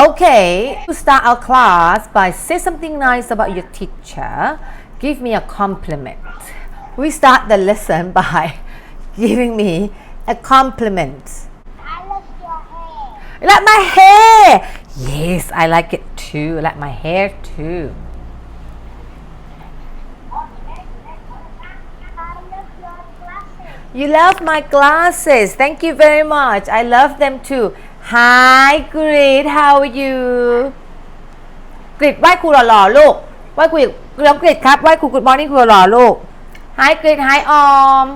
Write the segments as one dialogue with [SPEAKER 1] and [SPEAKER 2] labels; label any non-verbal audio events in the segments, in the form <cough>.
[SPEAKER 1] Okay, to start our class by say something nice about your teacher. Give me a compliment. We start the lesson <laughs> by giving me a compliment.
[SPEAKER 2] I love your hair.
[SPEAKER 1] You like my hair? Yes, I like it too. I like my hair too.
[SPEAKER 2] I love your glasses.
[SPEAKER 1] You love my glasses. Thank you very much. I love them too. Hi, Grit. How are you? กริดไหว้ครูหล่อๆลูกไหว้ครูอีกน้องกริดครับไหว้ครูกุดมอร์นิ่งครูหล่อๆลูก Hi, Grit. Hi, Om.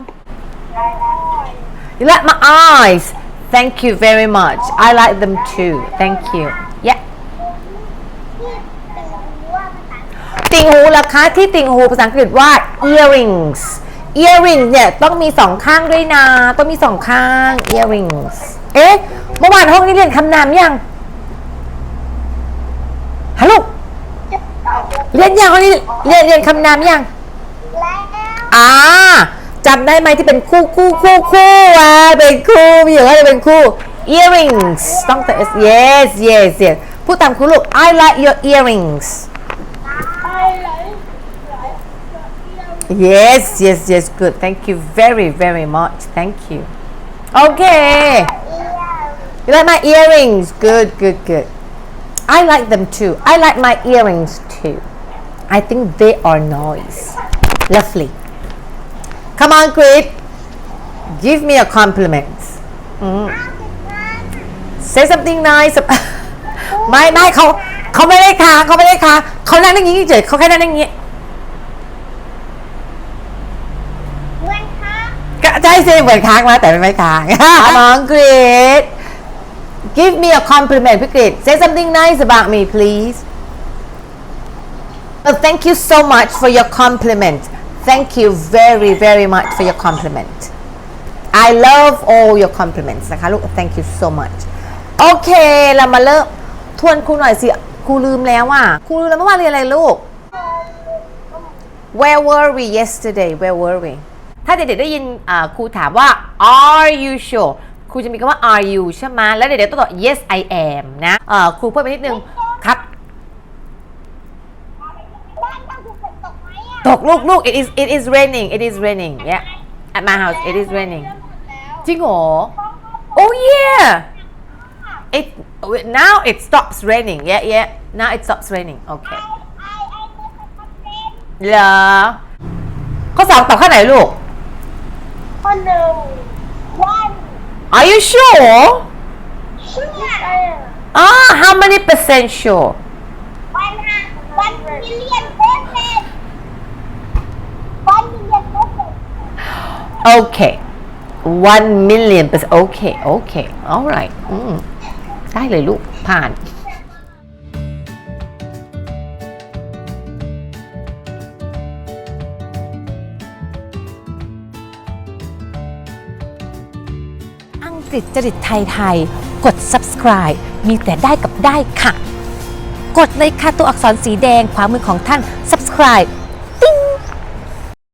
[SPEAKER 1] You like my eyes? Thank you very much. I like them too. Thank you. Yeah.
[SPEAKER 2] ที่เป็นรู้ว่าภาษา
[SPEAKER 1] ติ่งหูล่ะคะที่ติ่งหูภาษาอังกฤษว่า earrings earrings เนี่ยต้องมีสองข้างด้วยนะ ต้องมีสองข้าง earrings เอ๊ะเมื่อวานห้องนี้เรียนคำนามยังฮัลโหล
[SPEAKER 2] จะตอบ
[SPEAKER 1] เรียนยังห้องนี้เรียนเรียนคำนามยัง
[SPEAKER 2] แล้ว
[SPEAKER 1] อ่าจำได้ไหมที่เป็นคู่คู่คู่คู่อะเป็นคู่มีอย่างว่าจะเป็นคู่ earrings ต้องแต่ yes yes yes พูดตามครูลูก I like your earrings
[SPEAKER 2] ไปเลย
[SPEAKER 1] Yes, yes, yes, good. Thank you very, very much. Thank you. Okay.
[SPEAKER 2] เอีย
[SPEAKER 1] You like my earrings? Good, good, good. I like them too. I like my earrings too. I think they are nice. Lovely. Come on, Grit. Give me a compliment. Mm. Say something nice. ไม่ไม่เขาเขาไม่ได้ค้างเขาไม่ได้ค้างเขานั่งอย่างนี้เฉยเขาแค่นั่งอย่างนี้
[SPEAKER 2] เหมือนคะ
[SPEAKER 1] ก็ใช่สิเหมือนค้างมาแต่ไม่ค้าง น้องกรีด <laughs> <laughs> give me a compliment พี่กรีด say something nice about me please well thank you so much for your compliment thank you very very much for your compliment I love all your compliments นะคะลูก thank you so much โอเค เรามาเริ่มทวนครูหน่อยสิครูลืมแล้วอ่ะครูลืมแล้วเมื่อวานเรียนอะไรลูก Where were we yesterday Where were we ถ้าเด็กๆได้ยินอ่าครูถามว่า Are you sure ครูจะมีคำว่า Are you ใช่ไหมแล้วเด็กๆต้องตอบ Yes I am นะเอ่อครูเพิ่มไปนิดนึงครับ
[SPEAKER 2] บ้านต้องถูกฝนตกไหมอะ
[SPEAKER 1] ตกลูกลูก it is it is raining it is raining yeah at my house it is raining จริงเหรอ Oh yeah it now it stops raining yeah yeah now it stops raining okay
[SPEAKER 2] ไอไอเป็นคนเป็น
[SPEAKER 1] เหรอข้อสองตอบข้อไหนลูก
[SPEAKER 2] คนหนึ่งวัน
[SPEAKER 1] Are you sure
[SPEAKER 2] เชื่อ
[SPEAKER 1] Ah how many percent sure
[SPEAKER 2] วันห้าวันมิลเลียนเปอร์เซ็นต์วันมิลเลียนเปอร์เซ็นต์
[SPEAKER 1] Okay. One million percent. Okay, okay. All right. อืมได้เลยลูก ผ่าน งกฤษจริตไทยไทย กด subscribe มีแต่ได้กับได้ค่ะ กดเลยค่ะตัวอักษรสีแดงขวามือของท่าน subscribe